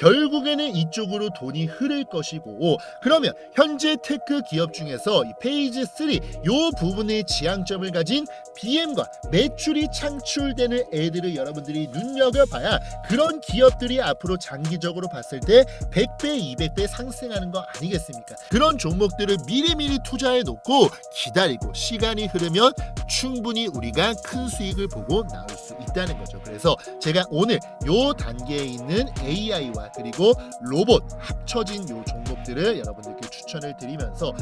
결국에는 이쪽으로 돈이 흐를 것이고 그러면 현재 테크 기업 중에서 이 페이지 3 요 부분의 지향점을 가진 BM과 매출이 창출되는 애들을 여러분들이 눈여겨봐야 그런 기업들이 앞으로 장기적으로 봤을 때 100배, 200배 상승하는 거 아니겠습니까? 그런 종목들을 미리미리 투자해 놓고 기다리고 시간이 흐르면 충분히 우리가 큰 수익을 보고 나올 수 있다는 거죠. 그래서 제가 오늘 요 단계에 있는 AI와 그리고 로봇 합쳐진 요 종목들을 여러분들께 추천을 드리면서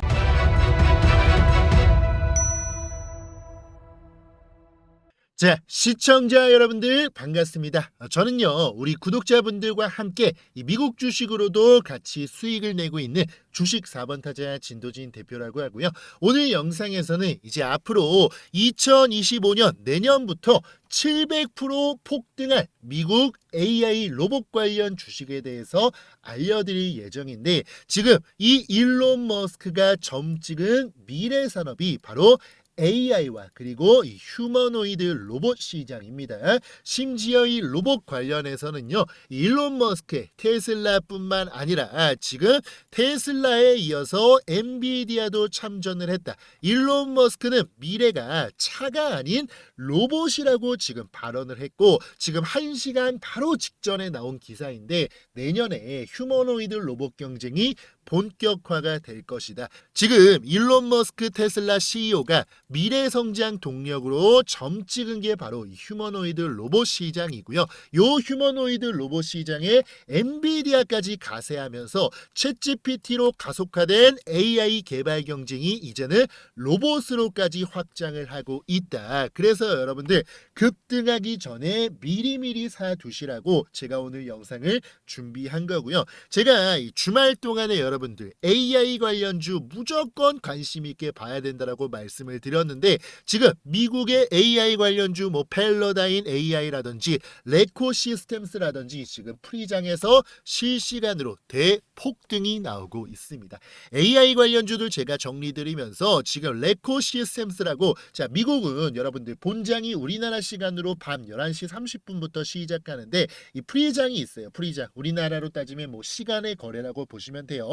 자, 시청자 여러분들 반갑습니다. 어, 저는요, 우리 구독자분들과 함께 이 미국 주식으로도 같이 수익을 내고 있는 주식 4번 타자 진도진 대표라고 하고요. 오늘 영상에서는 이제 앞으로 2025년 내년부터 700% 폭등할 미국 AI 로봇 관련 주식에 대해서 알려드릴 예정인데 지금 이 일론 머스크가 점 찍은 미래 산업이 바로 AI와 그리고 이 휴머노이드 로봇 시장입니다. 심지어 이 로봇 관련해서는요, 이 일론 머스크의 테슬라뿐만 아니라 지금 테슬라에 이어서 엔비디아도 참전을 했다. 일론 머스크는 미래가 차가 아닌 로봇이라고 지금 발언을 했고 지금 한 시간 바로 직전에 나온 기사인데 내년에 휴머노이드 로봇 경쟁이 본격화가 될 것이다. 지금 일론 머스크 테슬라 CEO가 미래 성장 동력으로 점 찍은 게 바로 이 휴머노이드 로봇 시장이고요. 요 휴머노이드 로봇 시장에 엔비디아까지 가세하면서 챗GPT로 가속화된 AI 개발 경쟁이 이제는 로봇으로까지 확장을 하고 있다. 그래서 여러분들 급등하기 전에 미리미리 사 두시라고 제가 오늘 영상을 준비한 거고요. 제가 이 주말 동안에 여러분 들 AI 관련주 무조건 관심 있게 봐야 된다라고 말씀을 드렸는데 지금 미국의 AI 관련주 뭐 펠러다인 AI라든지 레코 시스템스라든지 지금 프리장에서 실시간으로 대폭등이 나오고 있습니다. AI 관련주들 제가 정리드리면서 지금 레코 시스템스라고 자 미국은 여러분들 본장이 우리나라 시간으로 밤 11시 30분부터 시작하는데 이 프리장이 있어요. 프리장 우리나라로 따지면 뭐 시간의 거래라고 보시면 돼요.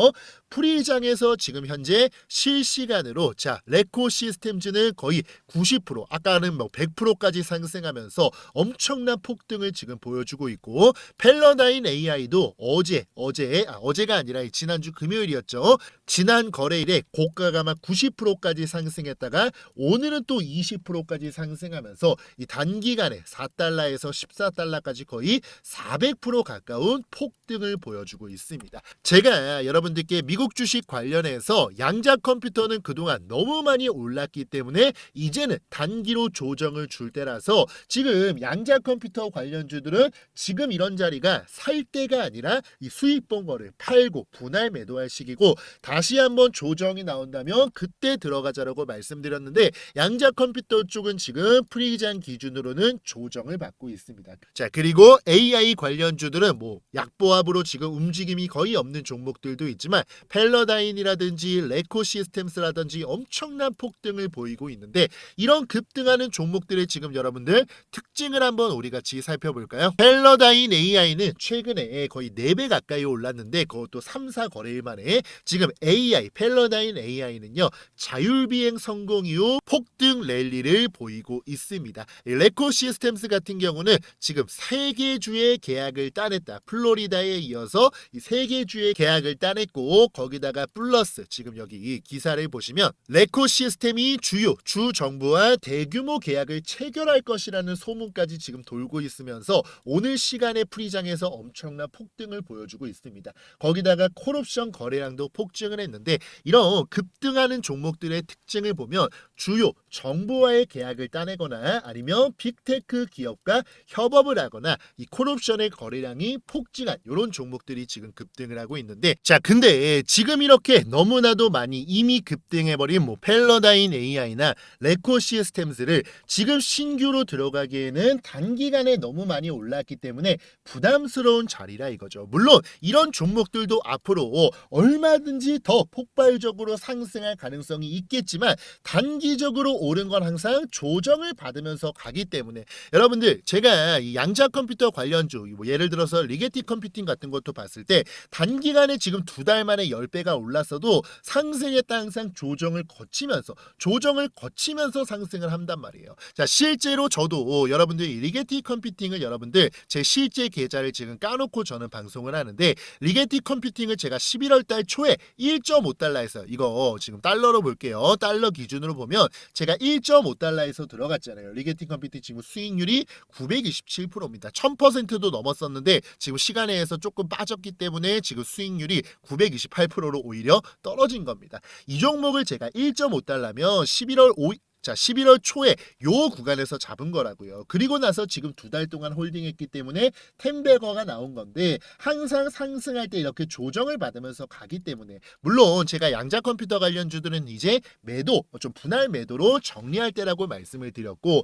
프리장에서 지금 현재 실시간으로 자 레코 시스템즈는 거의 90% 아까는 뭐 100%까지 상승하면서 엄청난 폭등을 지금 보여주고 있고 펠러다인 AI도 어제 어제 아, 어제가 아니라 이 지난주 금요일이었죠. 지난 거래일에 고가가 막 90%까지 상승했다가 오늘은 또 20%까지 상승하면서 이 단기간에 4달러에서 14달러까지 거의 400% 가까운 폭등을 보여주고 있습니다. 제가 여러분들 께 미국 주식 관련해서 양자 컴퓨터는 그동안 너무 많이 올랐기 때문에 이제는 단기로 조정을 줄 때라서 지금 양자 컴퓨터 관련주들은 지금 이런 자리가 살 때가 아니라 이 수익 본 거를 팔고 분할 매도할 시기고 다시 한번 조정이 나온다면 그때 들어가자라고 말씀드렸는데 양자 컴퓨터 쪽은 지금 프리장 기준으로는 조정을 받고 있습니다. 자 그리고 AI 관련주들은 뭐 약보합으로 지금 움직임이 거의 없는 종목들도 있 지만 펠러다인이라든지 레코 시스템스라든지 엄청난 폭등을 보이고 있는데 이런 급등하는 종목들의 지금 여러분들 특징을 한번 우리 같이 살펴볼까요? 펠러다인 AI는 최근에 거의 4배 가까이 올랐는데 그것도 3, 4 거래일 만에 지금 AI 펠러다인 AI는요 자율비행 성공 이후 폭등 랠리를 보이고 있습니다. 이 레코 시스템스 같은 경우는 지금 세개 주의 계약을 따냈다. 플로리다에 이어서 이세개 주의 계약을 따냈고 거기다가 플러스 지금 여기 이 기사를 보시면 레코 시스템이 주요 주 정부와 대규모 계약을 체결할 것이라는 소문까지 지금 돌고 있으면서 오늘 시간에 프리장에서 엄청난 폭등을 보여주고 있습니다. 거기다가 콜옵션 거래량도 폭증을 했는데 이런 급등하는 종목들의 특징을 보면 주요 정부와의 계약을 따내거나 아니면 빅테크 기업과 협업을 하거나 이 콜옵션의 거래량이 폭증한 이런 종목들이 지금 급등을 하고 있는데 자 근데 지금 이렇게 너무나도 많이 이미 급등해버린 뭐 펠러다인 AI나 레코 시스템즈를 지금 신규로 들어가기에는 단기간에 너무 많이 올랐기 때문에 부담스러운 자리라 이거죠. 물론 이런 종목들도 앞으로 얼마든지 더 폭발적으로 상승할 가능성이 있겠지만 단기 적으로 오른 건 항상 조정을 받으면서 가기 때문에 여러분들 제가 이 양자 컴퓨터 관련주 뭐 예를 들어서 리게티 컴퓨팅 같은 것도 봤을 때 단기간에 지금 두 달 만에 10배가 올랐어도 상승했다 항상 조정을 거치면서 조정을 거치면서 상승을 한단 말이에요. 자, 실제로 저도 여러분들 이 리게티 컴퓨팅을 여러분들 제 실제 계좌를 지금 까놓고 저는 방송을 하는데 리게티 컴퓨팅을 제가 11월 달 초에 1.5달러에서 이거 지금 달러로 볼게요. 달러 기준으로 보면 제가 1.5달러에서 들어갔잖아요. 리게팅 컴퓨팅 지금 수익률이 927%입니다. 1000%도 넘었었는데 지금 시간에 의해서 조금 빠졌기 때문에 지금 수익률이 928%로 오히려 떨어진 겁니다. 이 종목을 제가 1.5달러면 11월 5 자, 11월 초에 요 구간에서 잡은 거라고요. 그리고 나서 지금 두 달 동안 홀딩했기 때문에 텐베거가 나온 건데 항상 상승할 때 이렇게 조정을 받으면서 가기 때문에 물론 제가 양자 컴퓨터 관련 주들은 이제 매도 좀 분할 매도로 정리할 때라고 말씀을 드렸고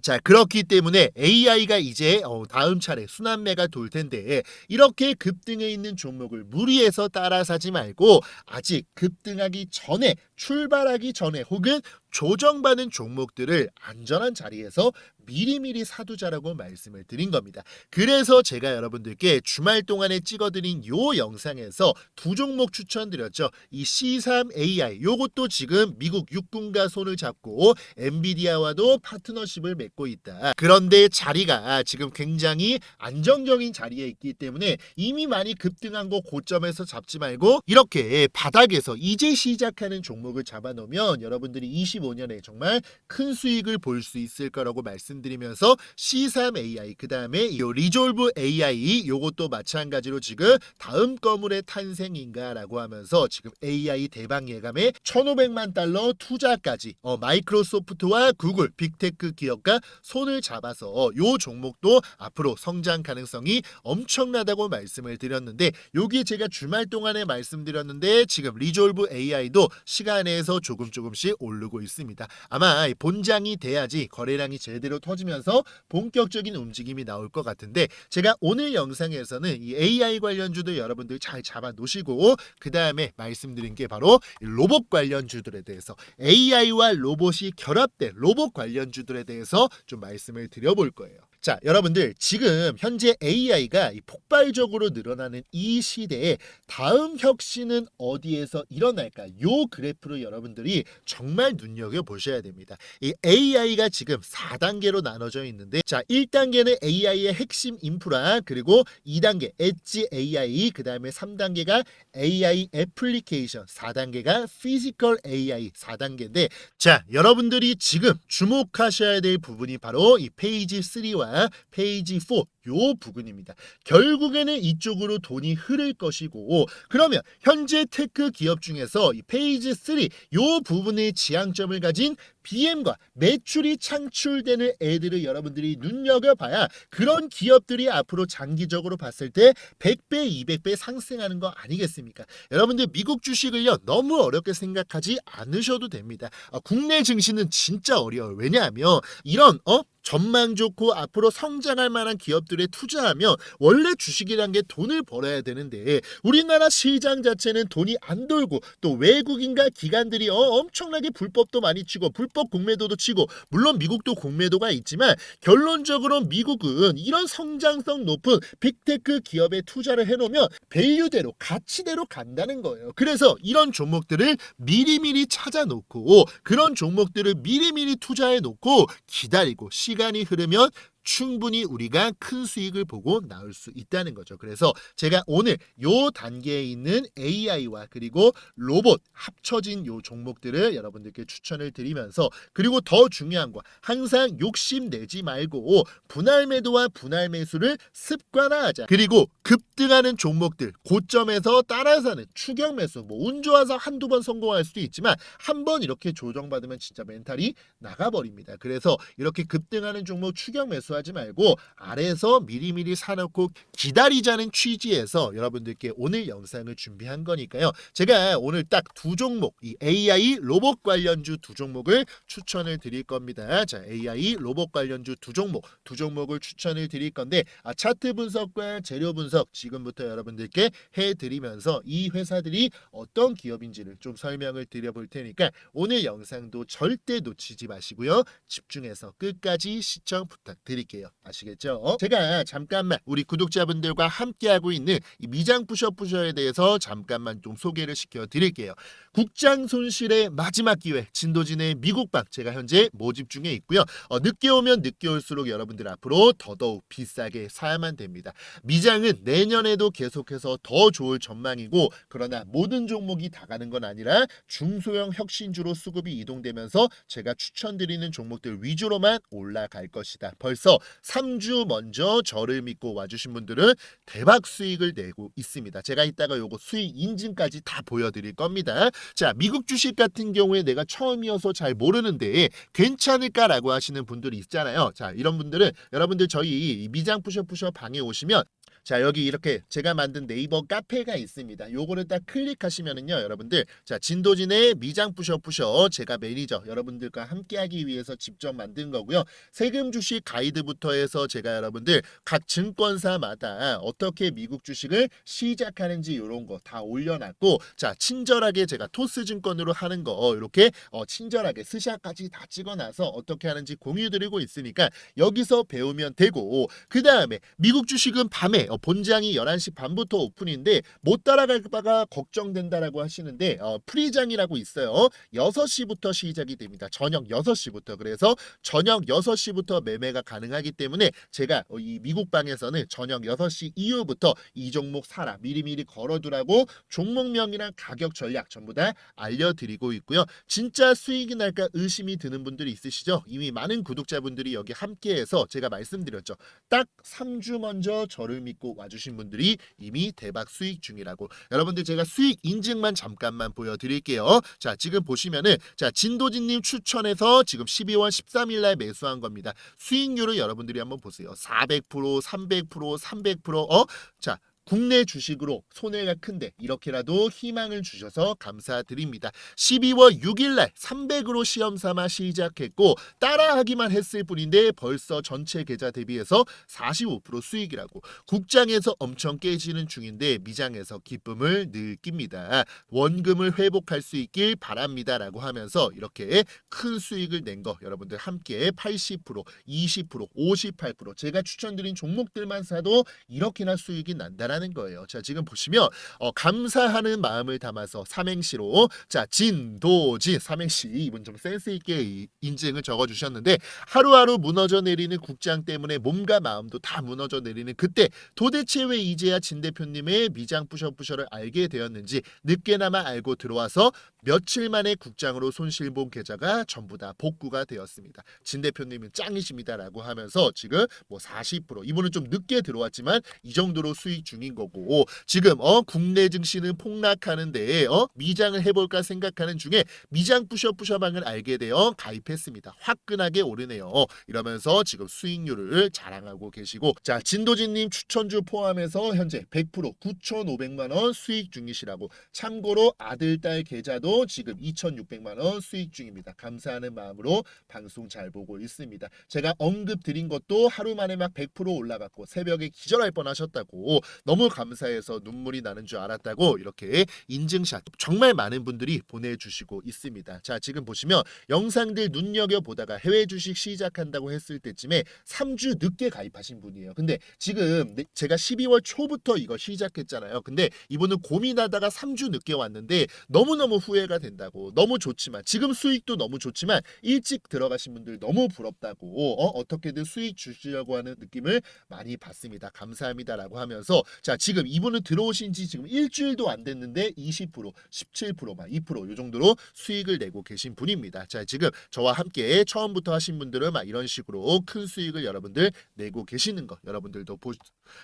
자 그렇기 때문에 AI가 이제 어, 다음 차례 순환매가 돌 텐데 이렇게 급등해 있는 종목을 무리해서 따라 사지 말고 아직 급등하기 전에 출발하기 전에 혹은 조정받은 종목들을 안전한 자리에서 미리미리 사두자라고 말씀을 드린 겁니다. 그래서 제가 여러분들께 주말 동안에 찍어드린 요 영상에서 두 종목 추천드렸죠. 이 C3AI 요것도 지금 미국 육군과 손을 잡고 엔비디아와도 파트너십을 맺고 있다. 그런데 자리가 지금 굉장히 안정적인 자리에 있기 때문에 이미 많이 급등한 거 고점에서 잡지 말고 이렇게 바닥에서 이제 시작하는 종목을 잡아놓으면 여러분들이 25년에 정말 큰 수익을 볼 수 있을 거라고 말씀 드리면서 C3AI 그 다음에 이 리졸브 AI 요것도 마찬가지로 지금 다음 거물의 탄생인가라고 하면서 지금 AI 대박 예감에 1,500만 달러 투자까지 어, 마이크로소프트와 구글 빅테크 기업과 손을 잡아서 요 종목도 앞으로 성장 가능성이 엄청나다고 말씀을 드렸는데 여기 제가 주말 동안에 말씀드렸는데 지금 리졸브 AI도 시간에서 조금 조금씩 오르고 있습니다. 아마 이 본장이 돼야지 거래량이 제대로 터지면서 본격적인 움직임이 나올 것 같은데 제가 오늘 영상에서는 이 AI 관련주들 여러분들 잘 잡아 놓으시고 그 다음에 말씀드린 게 바로 이 로봇 관련주들에 대해서 AI와 로봇이 결합된 로봇 관련주들에 대해서 좀 말씀을 드려볼 거예요. 자, 여러분들 지금 현재 AI가 폭발적으로 늘어나는 이 시대에 다음 혁신은 어디에서 일어날까? 요 그래프를 여러분들이 정말 눈여겨 보셔야 됩니다. 이 AI가 지금 4단계로 나눠져 있는데 자, 1단계는 AI의 핵심 인프라 그리고 2단계 엣지 AI 그다음에 3단계가 AI 애플리케이션 4단계가 피지컬 AI 4단계인데 자, 여러분들이 지금 주목하셔야 될 부분이 바로 이 페이지 3와 페이지 4요 부분입니다. 결국에는 이쪽으로 돈이 흐를 것이고 그러면 현재 테크 기업 중에서 이 페이지 3 요 부분의 지향점을 가진 BM과 매출이 창출되는 애들을 여러분들이 눈여겨봐야 그런 기업들이 앞으로 장기적으로 봤을 때 100배, 200배 상승하는 거 아니겠습니까? 여러분들 미국 주식을요 너무 어렵게 생각하지 않으셔도 됩니다. 아, 국내 증시는 진짜 어려워요. 왜냐하면 이런 어 전망 좋고 앞으로 성장할 만한 기업들 에 투자하면 원래 주식이란 게 돈을 벌어야 되는데 우리나라 시장 자체는 돈이 안 돌고 또 외국인과 기관들이 어, 엄청나게 불법도 많이 치고 불법 공매도도 치고 물론 미국도 공매도가 있지만 결론적으로 미국은 이런 성장성 높은 빅테크 기업에 투자를 해놓으면 밸류대로 가치대로 간다는 거예요. 그래서 이런 종목들을 미리미리 찾아놓고 그런 종목들을 미리미리 투자해 놓고 기다리고 시간이 흐르면 충분히 우리가 큰 수익을 보고 나올 수 있다는 거죠. 그래서 제가 오늘 요 단계에 있는 AI와 그리고 로봇 합쳐진 요 종목들을 여러분들께 추천을 드리면서 그리고 더 중요한 거 항상 욕심 내지 말고 분할 매도와 분할 매수를 습관화하자. 그리고 급등하는 종목들 고점에서 따라사는 추격 매수 뭐 운 좋아서 한두 번 성공할 수도 있지만 한 번 이렇게 조정받으면 진짜 멘탈이 나가버립니다. 그래서 이렇게 급등하는 종목 추격 매수 매수하지 말고 아래에서 미리미리 사놓고 기다리자는 취지에서 여러분들께 오늘 영상을 준비한 거니까요. 제가 오늘 딱 두 종목, 이 AI 로봇 관련주 두 종목을 추천을 드릴 겁니다. 자, AI 로봇 관련주 두 종목, 두 종목을 추천을 드릴 건데 아, 차트 분석과 재료 분석 지금부터 여러분들께 해드리면서 이 회사들이 어떤 기업인지를 좀 설명을 드려볼 테니까 오늘 영상도 절대 놓치지 마시고요. 집중해서 끝까지 시청 부탁드 릴게요. 아시겠죠? 제가 잠깐만 우리 구독자분들과 함께하고 있는 이 미장 부셔부셔에 대해서 잠깐만 좀 소개를 시켜 드릴게요. 국장 손실의 마지막 기회 진도진의 미국방 제가 현재 모집 중에 있고요. 어, 늦게 오면 늦게 올수록 여러분들 앞으로 더더욱 비싸게 사야만 됩니다. 미장은 내년에도 계속해서 더 좋을 전망이고 그러나 모든 종목이 다 가는 건 아니라 중소형 혁신주로 수급이 이동되면서 제가 추천드리는 종목들 위주로만 올라갈 것이다. 벌써 3주 먼저 저를 믿고 와주신 분들은 대박 수익을 내고 있습니다. 제가 이따가 요거 수익 인증까지 다 보여드릴 겁니다. 자, 미국 주식 같은 경우에 내가 처음이어서 잘 모르는데 괜찮을까라고 하시는 분들이 있잖아요. 자, 이런 분들은 여러분들 저희 미장 푸셔푸셔 방에 오시면 자 여기 이렇게 제가 만든 네이버 카페가 있습니다. 요거를 딱 클릭하시면은요 여러분들 자 진도진의 미장 부셔 부셔 제가 매니저 여러분들과 함께하기 위해서 직접 만든 거고요. 세금 주식 가이드부터 해서 제가 여러분들 각 증권사마다 어떻게 미국 주식을 시작하는지 요런 거 다 올려놨고 자 친절하게 제가 토스 증권으로 하는 거 이렇게 어, 친절하게 스샷까지 다 찍어놔서 어떻게 하는지 공유 드리고 있으니까 여기서 배우면 되고 그 다음에 미국 주식은 밤에 어, 본장이 11시 반부터 오픈인데 못 따라갈까봐 걱정된다라고 하시는데 어, 프리장이라고 있어요. 6시부터 시작이 됩니다. 저녁 6시부터 그래서 저녁 6시부터 매매가 가능하기 때문에 제가 어, 이 미국 방에서는 저녁 6시 이후부터 이 종목 사라 미리미리 걸어두라고 종목명이랑 가격 전략 전부 다 알려드리고 있고요. 진짜 수익이 날까 의심이 드는 분들이 있으시죠? 이미 많은 구독자분들이 여기 함께해서 제가 말씀드렸죠. 딱 3주 먼저 저를 믿고 와주신 분들이 이미 대박 수익 중이라고. 여러분들 제가 수익 인증만 잠깐만 보여드릴게요. 자 지금 보시면은 자 진도진님 추천해서 지금 12월 13일 날 매수한 겁니다. 수익률을 여러분들이 한번 보세요. 400% 300% 300% 어? 자 국내 주식으로 손해가 큰데 이렇게라도 희망을 주셔서 감사드립니다. 12월 6일 날 300으로 시험 삼아 시작했고 따라하기만 했을 뿐인데 벌써 전체 계좌 대비해서 45% 수익이라고 국장에서 엄청 깨지는 중인데 미장에서 기쁨을 느낍니다. 원금을 회복할 수 있길 바랍니다라고 하면서 이렇게 큰 수익을 낸 거 여러분들 함께 80% 20% 58% 제가 추천드린 종목들만 사도 이렇게나 수익이 난다라는 거예요. 자 지금 보시면 어, 감사하는 마음을 담아서 삼행시로 자 진도진 삼행시 이분 좀 센스 있게 이- 인증을 적어 주셨는데 하루하루 무너져 내리는 국장 때문에 몸과 마음도 다 무너져 내리는 그때 도대체 왜 이제야 진 대표님의 미장 부셔부셔를 알게 되었는지 늦게나마 알고 들어와서 며칠 만에 국장으로 손실본 계좌가 전부 다 복구가 되었습니다. 진 대표님은 짱이십니다라고 하면서 지금 뭐 40% 이분은 좀 늦게 들어왔지만 이 정도로 수익 중인 거고 지금 어 국내 증시는 폭락하는데 어 미장을 해볼까 생각하는 중에 미장 부셔부셔방을 알게 되어 가입했습니다. 화끈하게 오르네요. 이러면서 지금 수익률을 자랑하고 계시고 자 진도진님 추천주 포함해서 현재 100% 9,500만 원 수익 중이시라고 참고로 아들 딸 계좌도 지금 2,600만 원 수익 중입니다. 감사하는 마음으로 방송 잘 보고 있습니다. 제가 언급 드린 것도 하루 만에 막 100% 올라갔고 새벽에 기절할 뻔하셨다고 너무 감사해서 눈물이 나는 줄 알았다고 이렇게 인증샷 정말 많은 분들이 보내주시고 있습니다. 자 지금 보시면 영상들 눈여겨 보다가 해외 주식 시작한다고 했을 때쯤에 3주 늦게 가입하신 분이에요. 근데 지금 네- 제가 12월 초부터 이거 시작했잖아요. 근데 이분은 고민하다가 3주 늦게 왔는데 너무너무 후회가 된다고 너무 좋지만 지금 수익도 너무 좋지만 일찍 들어가신 분들 너무 부럽다고 어, 어떻게든 수익 주시려고 하는 느낌을 많이 받습니다. 감사합니다라고 하면서 자 지금 이분은 들어오신 지 지금 일주일도 안 됐는데 20% 17%막 2%요 정도로 수익을 내고 계신 분입니다. 자 지금 저와 함께 처음부터 하신 분들은 막 이런 식으로 큰 수익을 여러분들 내고 계시는 거 여러분들도 보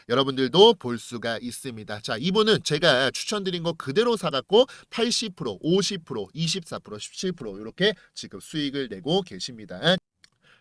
여러분들도 볼 수가 있습니다. 자 이분은 제가 추천드린 거 그대로 사갖고 80% 50% 24% 17% 이렇게 지금 수익을 내고 계십니다.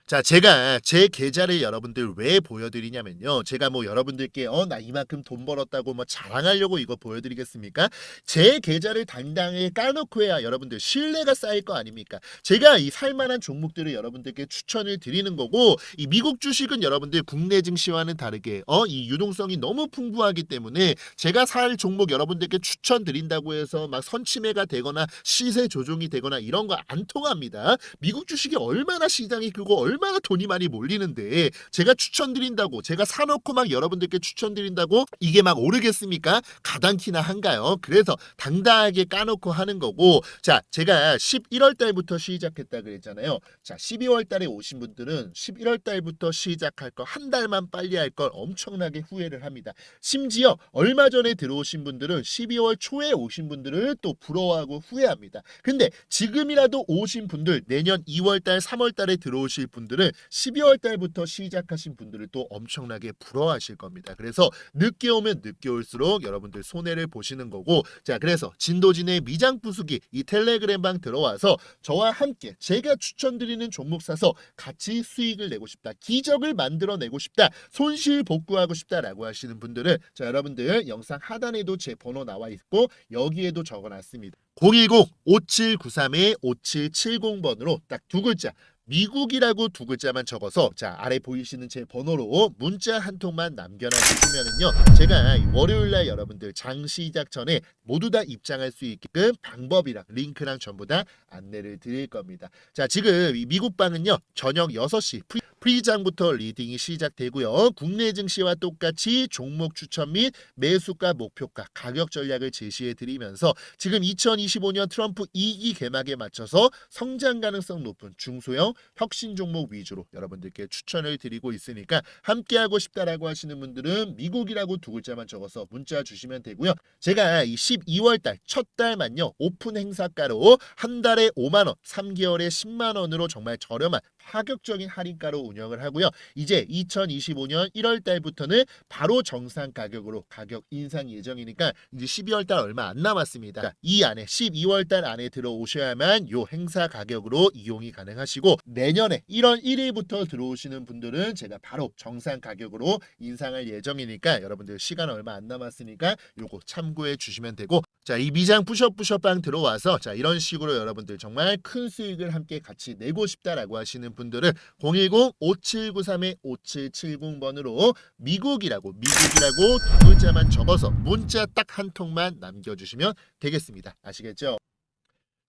자, 제가 제 계좌를 여러분들 왜 보여드리냐면요. 제가 뭐 여러분들께 어, 나 이만큼 돈 벌었다고 뭐 자랑하려고 이거 보여드리겠습니까? 제 계좌를 당당히 까놓고 해야 여러분들 신뢰가 쌓일 거 아닙니까? 제가 이 살만한 종목들을 여러분들께 추천을 드리는 거고, 이 미국 주식은 여러분들 국내 증시와는 다르게, 어, 이 유동성이 너무 풍부하기 때문에 제가 살 종목 여러분들께 추천드린다고 해서 막 선침해가 되거나 시세 조종이 되거나 이런 거 안 통합니다. 미국 주식이 얼마나 시장이 크고 얼마나 돈이 많이 몰리는데 제가 추천드린다고 제가 사놓고 막 여러분들께 추천드린다고 이게 막 오르겠습니까? 가당키나 한가요? 그래서 당당하게 까놓고 하는 거고 자 제가 11월 달부터 시작했다 그랬잖아요. 자 12월 달에 오신 분들은 11월 달부터 시작할 거 한 달만 빨리 할 걸 엄청나게 후회를 합니다. 심지어 얼마 전에 들어오신 분들은 12월 초에 오신 분들을 또 부러워하고 후회합니다. 근데 지금이라도 오신 분들 내년 2월 달, 3월 달에 들어오실 분들 은 12월 달부터 시작하신 분들을 또 엄청나게 부러워하실 겁니다. 그래서 늦게 오면 늦게 올수록 여러분들 손해를 보시는 거고 자 그래서 진도진의 미장 부수기 이 텔레그램방 들어와서 저와 함께 제가 추천드리는 종목 사서 같이 수익을 내고 싶다. 기적을 만들어내고 싶다. 손실 복구하고 싶다라고 하시는 분들은 자 여러분들 영상 하단에도 제 번호 나와 있고 여기에도 적어놨습니다. 010-5793-5770번으로 딱 두 글자 미국이라고 두 글자만 적어서 자 아래 보이시는 제 번호로 문자 한 통만 남겨놔 주시면은요 제가 이 월요일날 여러분들 장 시작 전에 모두 다 입장할 수 있게끔 방법이랑 링크랑 전부 다 안내를 드릴 겁니다. 자 지금 이 미국 방은요 저녁 6시 프리장부터 리딩이 시작되고요. 국내 증시와 똑같이 종목 추천 및 매수가 목표가 가격 전략을 제시해 드리면서 지금 2025년 트럼프 2기 개막에 맞춰서 성장 가능성 높은 중소형 혁신 종목 위주로 여러분들께 추천을 드리고 있으니까 함께 하고 싶다라고 하시는 분들은 미국이라고 두 글자만 적어서 문자 주시면 되고요. 제가 이 12월 달 첫 달만요. 오픈 행사가로 한 달에 5만 원, 3개월에 10만 원으로 정말 저렴한 파격적인 할인가로 운영을 하고요. 이제 2025년 1월 달부터는 바로 정상 가격으로 가격 인상 예정이니까 이제 12월 달 얼마 안 남았습니다. 그러니까 이 안에 12월 달 안에 들어오셔야만 요 행사 가격으로 이용이 가능하시고 내년에 1월 1일부터 들어오시는 분들은 제가 바로 정상 가격으로 인상할 예정이니까 여러분들 시간 얼마 안 남았으니까 요거 참고해 주시면 되고 자, 이 미장 푸셔 푸셔 빵 들어와서 자, 이런 식으로 여러분들 정말 큰 수익을 함께 같이 내고 싶다라고 하시는 분들은 010-5793-5770번으로 미국이라고 미국이라고 두 글자만 적어서 문자 딱 한 통만 남겨 주시면 되겠습니다. 아시겠죠?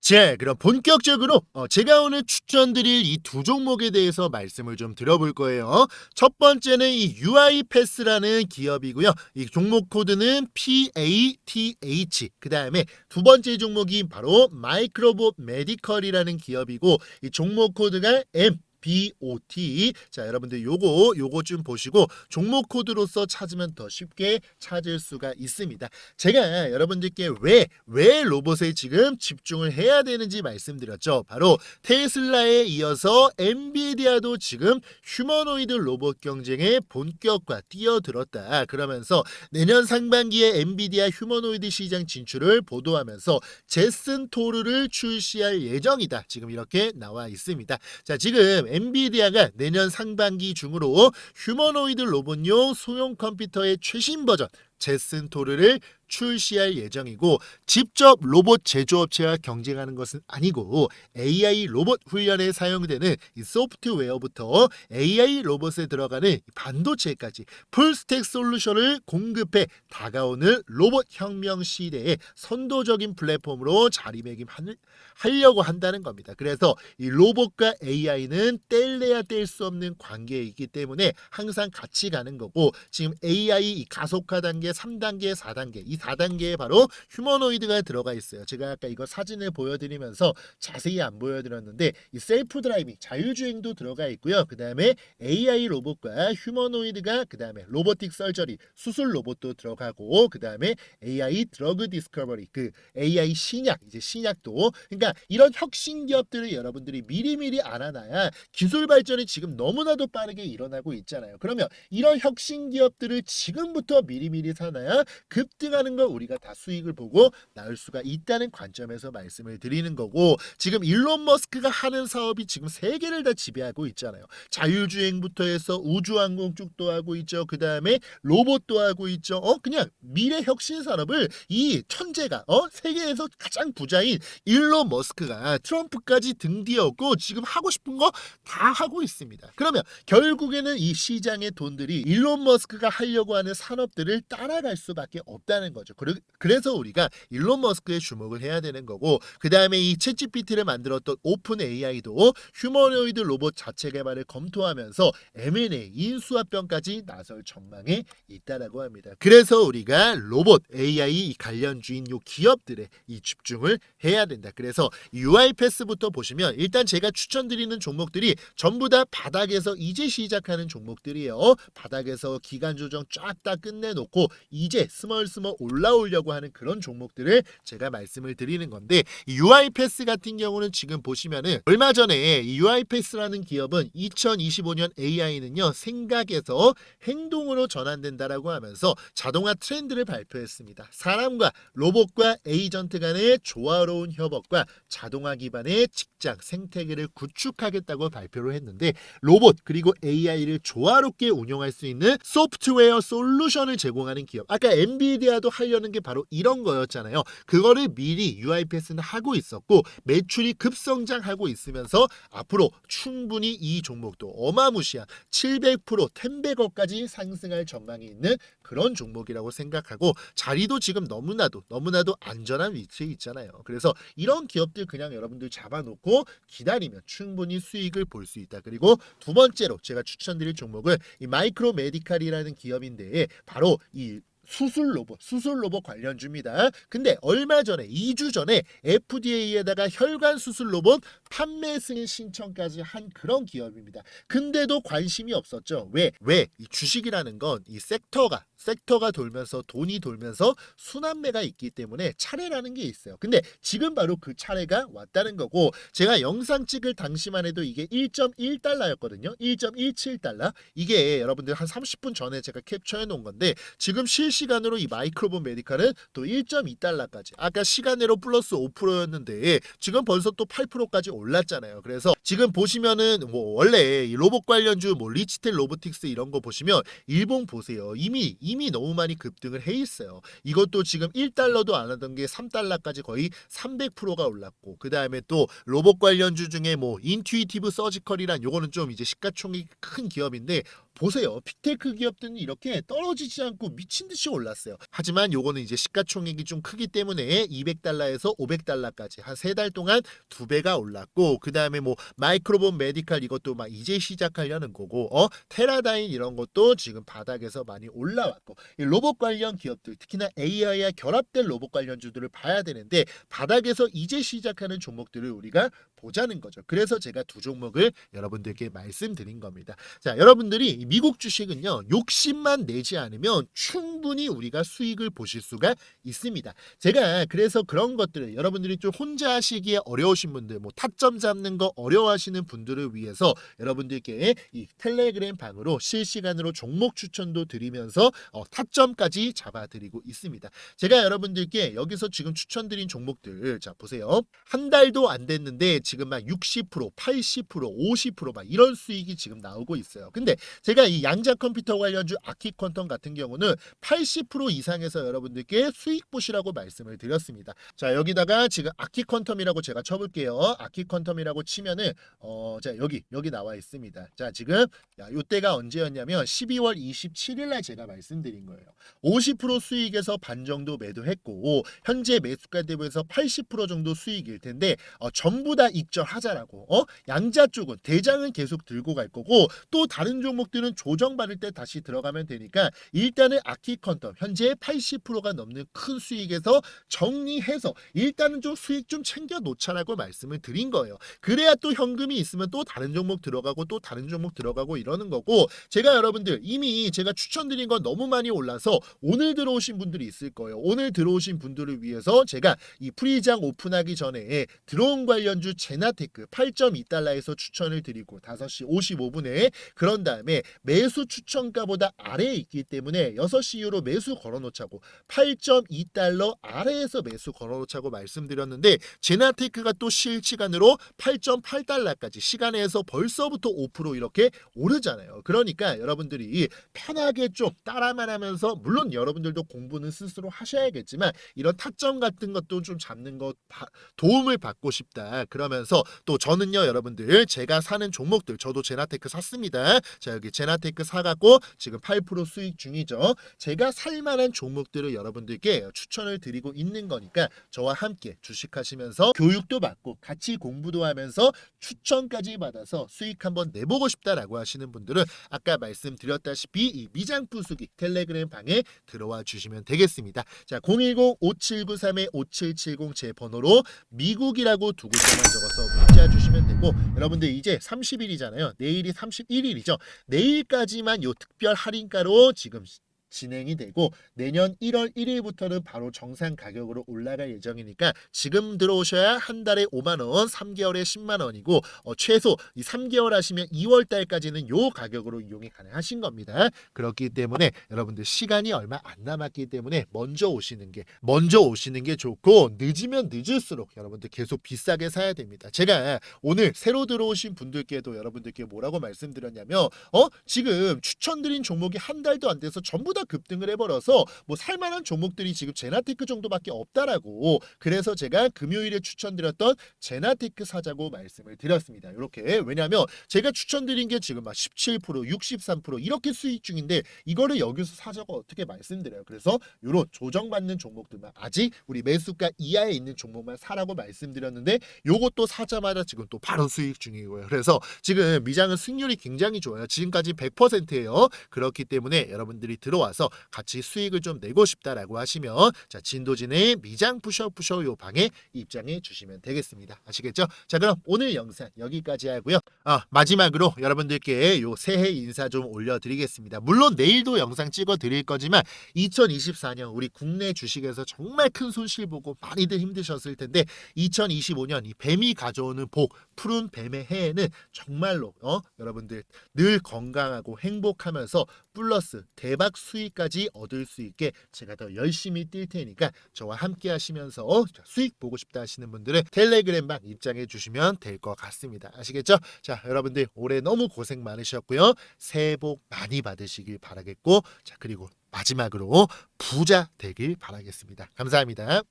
자, 그럼 본격적으로 어, 제가 오늘 추천드릴 이 두 종목에 대해서 말씀을 좀 들어볼 거예요. 첫 번째는 이 UI 패스라는 기업이고요. 이 종목 코드는 PATH. 그 다음에 두 번째 종목이 바로 마이크로봇 메디컬이라는 기업이고 이 종목 코드가 M. BOT. 자, 여러분들 요거 요거 좀 보시고 종목 코드로서 찾으면 더 쉽게 찾을 수가 있습니다. 제가 여러분들께 왜 왜 로봇에 지금 집중을 해야 되는지 말씀드렸죠. 바로 테슬라에 이어서 엔비디아도 지금 휴머노이드 로봇 경쟁에 본격화 뛰어들었다. 그러면서 내년 상반기에 엔비디아 휴머노이드 시장 진출을 보도하면서 제슨 토르를 출시할 예정이다. 지금 이렇게 나와 있습니다. 자, 지금 엔비디아가 내년 상반기 중으로 휴머노이드 로봇용 소형 컴퓨터의 최신 버전 제슨 토르를 출시할 예정이고 직접 로봇 제조업체와 경쟁하는 것은 아니고 AI 로봇 훈련에 사용되는 이 소프트웨어부터 AI 로봇에 들어가는 이 반도체까지 풀스택 솔루션을 공급해 다가오는 로봇 혁명 시대의 선도적인 플랫폼으로 자리매김하려고 한다는 겁니다. 그래서 이 로봇과 AI는 뗄래야 뗄 수 없는 관계이기 때문에 항상 같이 가는 거고 지금 AI 이 가속화 단계 3단계, 4단계 이 4단계에 바로 휴머노이드가 들어가 있어요. 제가 아까 이거 사진을 보여드리면서 자세히 안 보여드렸는데 이 셀프 드라이빙 자율주행도 들어가 있고요. 그 다음에 AI 로봇과 휴머노이드가 그 다음에 로보틱 설저리 수술 로봇도 들어가고 그 다음에 AI 드러그 디스커버리 그 AI 신약 이제 신약도 그러니까 이런 혁신 기업들을 여러분들이 미리미리 알아놔야 기술 발전이 지금 너무나도 빠르게 일어나고 있잖아요. 그러면 이런 혁신 기업들을 지금부터 미리미리 사놔야 급등하는 하는 걸 우리가 다 수익을 보고 나올 수가 있다는 관점에서 말씀을 드리는 거고 지금 일론 머스크가 하는 사업이 지금 세계를 다 지배하고 있잖아요. 자율주행부터 해서 우주항공 쪽도 하고 있죠. 그 다음에 로봇도 하고 있죠. 어 그냥 미래 혁신 산업을 이 천재가 어 세계에서 가장 부자인 일론 머스크가 트럼프까지 등뒤었고 지금 하고 싶은 거 다 하고 있습니다. 그러면 결국에는 이 시장의 돈들이 일론 머스크가 하려고 하는 산업들을 따라갈 수밖에 없다는 거죠. 그래- 그래서 우리가 일론 머스크에 주목을 해야 되는 거고 그 다음에 이 챗GPT를 만들었던 오픈 AI도 휴머노이드 로봇 자체 개발을 검토하면서 M&A 인수합병까지 나설 전망에 있다라고 합니다. 그래서 우리가 로봇 AI 관련 주인 요 기업들에 이 집중을 해야 된다. 그래서 UI 패스부터 보시면 일단 제가 추천드리는 종목들이 전부 다 바닥에서 이제 시작하는 종목들이에요. 바닥에서 기간 조정 쫙 다 끝내놓고 이제 스멀스멀 올 라오려고 하는 그런 종목들을 제가 말씀을 드리는 건데 이 UI 패스 같은 경우는 지금 보시면은 얼마 전에 이 UI 패스라는 기업은 2025년 AI는요 생각에서 행동으로 전환된다라고 하면서 자동화 트렌드를 발표했습니다. 사람과 로봇과 에이전트 간의 조화로운 협업과 자동화 기반의 직장 생태계를 구축하겠다고 발표를 했는데 로봇 그리고 AI를 조화롭게 운영할 수 있는 소프트웨어 솔루션을 제공하는 기업. 아까 엔비디아도 하려는 게 바로 이런 거였잖아요. 그거를 미리 UiPath는 하고 있었고 매출이 급성장하고 있으면서 앞으로 충분히 이 종목도 어마무시한 700% 1000배거까지 상승할 전망이 있는 그런 종목이라고 생각하고 자리도 지금 너무나도 너무나도 안전한 위치에 있잖아요. 그래서 이런 기업들 그냥 여러분들 잡아놓고 기다리면 충분히 수익을 볼 수 있다. 그리고 두 번째로 제가 추천드릴 종목은 이 마이크로 메디칼이라는 기업인데 바로 이 수술 로봇, 수술 로봇 관련주입니다. 근데 얼마 전에 2주 전에 FDA에다가 혈관 수술 로봇 판매 승인 신청까지 한 그런 기업입니다. 근데도 관심이 없었죠. 왜? 왜? 이 주식이라는 건 이 섹터가 섹터가 돌면서 돈이 돌면서 순환매가 있기 때문에 차례라는 게 있어요. 근데 지금 바로 그 차례가 왔다는 거고 제가 영상 찍을 당시만 해도 이게 1.1달러였거든요. 1.17달러. 이게 여러분들 한 30분 전에 제가 캡처해 놓은 건데 지금 실시간으로 이 마이크로본 메디칼은 또 1.2달러까지 아까 시간으로 플러스 5%였는데 지금 벌써 또 8%까지 올랐잖아요. 그래서 지금 보시면은 뭐 원래 이 로봇 관련주 뭐 리치텔 로보틱스 이런 거 보시면 일본 보세요. 이미 이미 너무 많이 급등을 해 있어요. 이것도 지금 1달러도 안 하던 게 3달러까지 거의 300%가 올랐고 그 다음에 또 로봇 관련주 중에 뭐 인투이티브 서지컬이란 요거는 좀 이제 시가총액이 큰 기업인데 보세요. 빅테크 기업들은 이렇게 떨어지지 않고 미친 듯이 올랐어요. 하지만 요거는 이제 시가총액이 좀 크기 때문에 200달러에서 500달러까지 한 세 달 동안 두 배가 올랐고 그 다음에 뭐 마이크로본 메디칼 이것도 막 이제 시작하려는 거고 어 테라다인 이런 것도 지금 바닥에서 많이 올라왔고 이 로봇 관련 기업들 특히나 AI와 결합된 로봇 관련주들을 봐야 되는데 바닥에서 이제 시작하는 종목들을 우리가 보자는 거죠. 그래서 제가 두 종목을 여러분들께 말씀드린 겁니다. 자, 여러분들이 이 미국 주식은요, 욕심만 내지 않으면 충분히 우리가 수익을 보실 수가 있습니다. 제가 그래서 그런 것들을 여러분들이 좀 혼자 하시기에 어려우신 분들, 뭐 타점 잡는 거 어려워하시는 분들을 위해서 여러분들께 이 텔레그램 방으로 실시간으로 종목 추천도 드리면서 어, 타점까지 잡아드리고 있습니다. 제가 여러분들께 여기서 지금 추천드린 종목들, 자, 보세요. 한 달도 안 됐는데 지금 막 60%, 80%, 50%막 이런 수익이 지금 나오고 있어요. 근데 제가 이 양자 컴퓨터 관련주 아키퀀텀 같은 경우는 80% 이상에서 여러분들께 수익 보시라고 말씀을 드렸습니다. 자 여기다가 지금 아키퀀텀이라고 제가 쳐볼게요. 아키퀀텀이라고 치면은 어, 자 여기 여기 나와 있습니다. 자 지금 야, 요때가 언제였냐면 12월 27일 날 제가 말씀드린 거예요. 50% 수익에서 반 정도 매도했고 현재 매수가 대비해서 80% 정도 수익일 텐데 어, 전부 다 익절하자라고. 어? 양자 쪽은 대장은 계속 들고 갈 거고 또 다른 종목들은 조정받을 때 다시 들어가면 되니까 일단은 아키컨텀 현재 80%가 넘는 큰 수익에서 정리해서 일단은 좀 수익 좀 챙겨 놓자라고 말씀을 드린 거예요. 그래야 또 현금이 있으면 또 다른 종목 들어가고 또 다른 종목 들어가고 이러는 거고 제가 여러분들 이미 제가 추천드린 건 너무 많이 올라서 오늘 들어오신 분들이 있을 거예요. 오늘 들어오신 분들을 위해서 제가 이 프리장 오픈하기 전에 드론 관련주 제나테크 8.2달러에서 추천을 드리고 5시 55분에 그런 다음에 매수 추천가보다 아래에 있기 때문에 6시 이후로 매수 걸어놓자고 8.2달러 아래에서 매수 걸어놓자고 말씀드렸는데 제나테크가 또 실시간으로 8.8달러까지 시간에서 벌써부터 5% 이렇게 오르잖아요. 그러니까 여러분들이 편하게 좀 따라만 하면서 물론 여러분들도 공부는 스스로 하셔야겠지만 이런 타점 같은 것도 좀 잡는 것 바- 도움을 받고 싶다. 그러면서 또 저는요 여러분들 제가 사는 종목들 저도 제나테크 샀습니다. 자 여기 제나테크 사갖고 지금 8% 수익 중이죠. 제가 살만한 종목들을 여러분들께 추천을 드리고 있는 거니까 저와 함께 주식하시면서 교육도 받고 같이 공부도 하면서 추천까지 받아서 수익 한번 내보고 싶다라고 하시는 분들은 아까 말씀드렸다시피 이 미장 부 수기 텔레그램 방에 들어와 주시면 되겠습니다. 자 010-5793-5770 제 번호로 미국이라고 두 글자만 적어서 문자 주시면 되고 여러분들 이제 30일이잖아요. 내일이 31일이죠. 내일 까지만 요 특별 할인가로 지금 진행이 되고 내년 1월 1일부터는 바로 정상 가격으로 올라갈 예정이니까 지금 들어오셔야 한 달에 5만 원, 3개월에 10만 원이고 어, 최소 이 3개월 하시면 2월 달까지는 요 가격으로 이용이 가능하신 겁니다. 그렇기 때문에 여러분들 시간이 얼마 안 남았기 때문에 먼저 오시는 게 먼저 오시는 게 좋고 늦으면 늦을수록 여러분들 계속 비싸게 사야 됩니다. 제가 오늘 새로 들어오신 분들께도 여러분들께 뭐라고 말씀드렸냐면 어 지금 추천드린 종목이 한 달도 안 돼서 전부 다 급등을 해버려서 뭐 살만한 종목들이 지금 제나테크 정도밖에 없다라고 그래서 제가 금요일에 추천드렸던 제나테크 사자고 말씀을 드렸습니다. 이렇게 왜냐하면 제가 추천드린 게 지금 막 17%, 63% 이렇게 수익 중인데 이거를 여기서 사자고 어떻게 말씀드려요. 그래서 이런 조정받는 종목들만 아직 우리 매수가 이하에 있는 종목만 사라고 말씀드렸는데 요것도 사자마자 지금 또 바로 수익 중이고요. 그래서 지금 미장은 승률이 굉장히 좋아요. 지금까지 100%예요. 그렇기 때문에 여러분들이 들어와 서 같이 수익을 좀 내고 싶다라고 하시면 자 진도진의 미장 푸셔 푸셔 요 방에 입장해 주시면 되겠습니다. 아시겠죠? 자 그럼 오늘 영상 여기까지 하고요. 아 마지막으로 여러분들께 요 새해 인사 좀 올려드리겠습니다. 물론 내일도 영상 찍어 드릴 거지만 2024년 우리 국내 주식에서 정말 큰 손실 보고 많이들 힘드셨을 텐데 2025년 이 뱀이 가져오는 복 푸른 뱀의 해에는 정말로 어 여러분들 늘 건강하고 행복하면서 플러스 대박 수익까지 얻을 수 있게 제가 더 열심히 뛸 테니까 저와 함께 하시면서 어, 자, 수익 보고 싶다 하시는 분들은 텔레그램방 입장해 주시면 될 것 같습니다. 아시겠죠? 자 여러분들 올해 너무 고생 많으셨고요. 새해 복 많이 받으시길 바라겠고 자 그리고 마지막으로 부자 되길 바라겠습니다. 감사합니다.